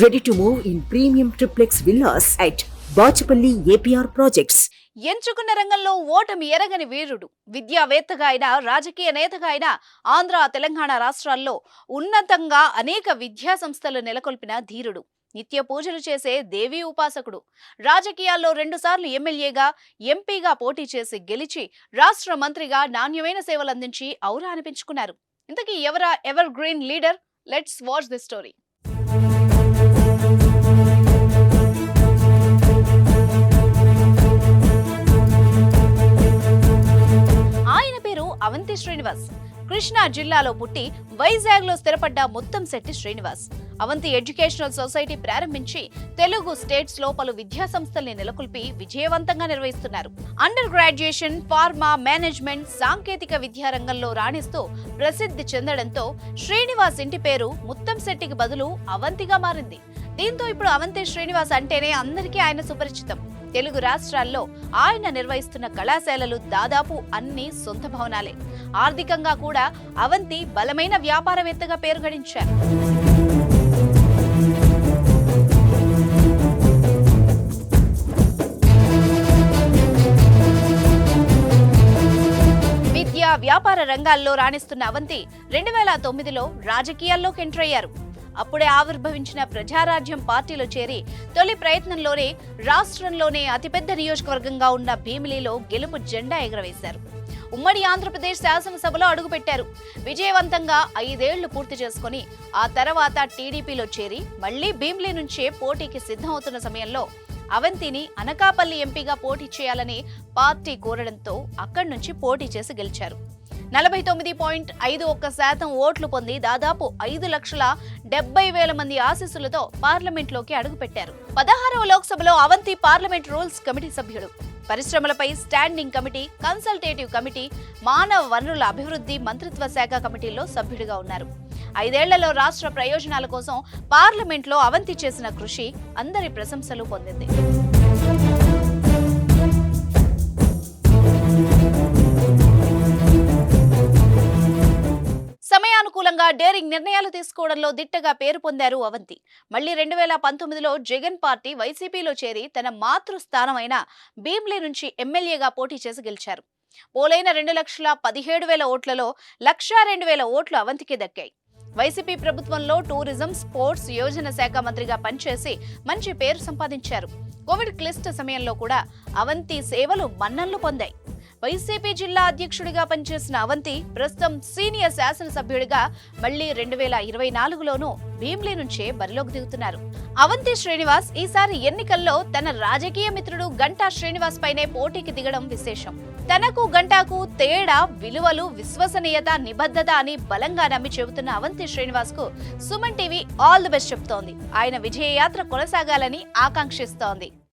Ready to move in premium triplex villas at Bachupally APR projects ఎంచుకున్న రంగంలో ఓటమి ఎరగని వీరుడు విద్యావేత్తగా అయినా రాజకీయ నేతగా అయినా ఆంధ్ర తెలంగాణ రాష్ట్రాల్లో ఉన్నతంగా అనేక విద్యా సంస్థలు నెలకొల్పిన ధీరుడు. నిత్య పూజలు చేసే దేవీ ఉపాసకుడు. రాజకీయాల్లో రెండుసార్లు ఎమ్మెల్యేగా ఎంపీగా పోటీ చేసి గెలిచి రాష్ట్ర మంత్రిగా నాణ్యమైన సేవలందించి ఔరా అనిపించుకున్నారు. ఇంతకీ ఎవరా evergreen leader? Let's watch the story పేరు శ్రీనివాస్. కృష్ణా జిల్లాలో పుట్టి వైజాగ్లో స్థిరపడ్డ ముత్తంశెట్టి శ్రీనివాస్. అవంతి ఎడ్యుకేషనల్ సొసైటీ ప్రారంభించి తెలుగు స్టేట్స్లో పలు విద్యా సంస్థల్ని నెలకొల్పి విజయవంతంగా నిర్వహిస్తున్నారు. అండర్ గ్రాడ్యుయేషన్ ఫార్మా మేనేజ్మెంట్ సాంకేతిక విద్యా రంగంలో రాణిస్తూ ప్రసిద్ధి చెందడంతో శ్రీనివాస్ ఇంటి పేరు ముత్తంశెట్టికి బదులు అవంతిగా మారింది. దీంతో ఇప్పుడు అవంతి శ్రీనివాస్ అంటేనే అందరికీ ఆయన సుపరిచితం. తెలుగు రాష్ట్రాల్లో ఆయన నిర్వహిస్తున్న కళాశాలలు దాదాపు అన్ని సొంత భవనాలే. ఆర్థికంగా కూడా అవంతి బలమైన వ్యాపారవేత్తగా పేరు గడించారు. వ్యాపార రంగాల్లో రాణిస్తున్న అవంతి రెండు వేల తొమ్మిదిలో రాజకీయాల్లోకి ఎంటర్ అయ్యారు. అప్పుడే ఆవిర్భవించిన ప్రజారాజ్యం పార్టీలో చేరి తొలి ప్రయత్నంలోనే రాష్ట్రంలోనే అతిపెద్ద నియోజకవర్గంగా ఉన్న భీమిలిలో గెలుపు జెండా ఎగురవేశారు. ఉమ్మడి ఆంధ్రప్రదేశ్ శాసనసభలో అడుగుపెట్టారు. విజయవంతంగా ఐదేళ్ళు పూర్తి చేసుకుని ఆ తర్వాత టీడీపీలో చేరి మళ్ళీ భీమిలి నుంచే పోటీకి సిద్ధమవుతున్న సమయంలో అవంతిని అనకాపల్లి ఎంపీగా పోటీ చేయాలని పార్టీ కోరడంతో అక్కడి నుంచి పోటీ చేసి గెలిచారు. నలభై తొమ్మిది పాయింట్ ఐదు ఒక్క శాతం ఓట్లు పొంది దాదాపు ఐదు లక్షల డెబ్బై వేల మంది ఆశీస్సులతో పార్లమెంట్లోకి అడుగుపెట్టారు. పదహారవ లోక్సభలో అవంతి పార్లమెంట్ రూల్స్ కమిటీ సభ్యుడు. పరిశ్రమలపై స్టాండింగ్ కమిటీ కన్సల్టేటివ్ కమిటీ మానవ వనరుల అభివృద్ధి మంత్రిత్వ శాఖ కమిటీలో సభ్యుడిగా ఉన్నారు. ఐదేళ్ళలో రాష్ట్ర ప్రయోజనాల కోసం పార్లమెంట్లో అవంతి చేసిన కృషి అందరి ప్రశంసలు పొందింది. అనుకూలంగా డేరింగ్ నిర్ణయాలు తీసుకోవడంలో దిట్టగా పేరు పొందారు అవంతి. మళ్ళీ రెండు వేల పంతొమ్మిదిలో జగన్ పార్టీ వైసీపీలో చేరి తన మాతృ స్థానమైన భీమ్లీ నుంచి ఎమ్మెల్యేగా పోటీ చేసి గెలిచారు. పోలైన రెండు లక్షల పదిహేడు వేల ఓట్లలో లక్షా రెండు వేల ఓట్లు అవంతికి దక్కాయి. వైసీపీ ప్రభుత్వంలో టూరిజం స్పోర్ట్స్ యోజన శాఖ మంత్రిగా పనిచేసి మంచి పేరు సంపాదించారు. కోవిడ్ క్లిష్ట సమయంలో కూడా అవంతి సేవలు మన్నన్లు పొందాయి. వైసీపీ జిల్లా అధ్యక్షుడిగా పనిచేసిన అవంతి ప్రస్తుతం సీనియర్ శాసనసభ్యుడిగా మళ్ళీ రెండు వేల ఇరవై నాలుగులోనూ భీమ్లీ నుంచే బరిలోకి దిగుతున్నారు. అవంతి శ్రీనివాస్ ఈసారి ఎన్నికల్లో తన రాజకీయ మిత్రుడు గంటా శ్రీనివాస్ పైనే పోటీకి దిగడం విశేషం. తనకు గంటాకు తేడా విలువలు విశ్వసనీయత నిబద్ధత అని బలంగా నమ్మి చెబుతున్న Avanti శ్రీనివాస్కు Suman TV all the best చెప్తోంది. ఆయన విజయయాత్ర కొనసాగాలని ఆకాంక్షిస్తోంది.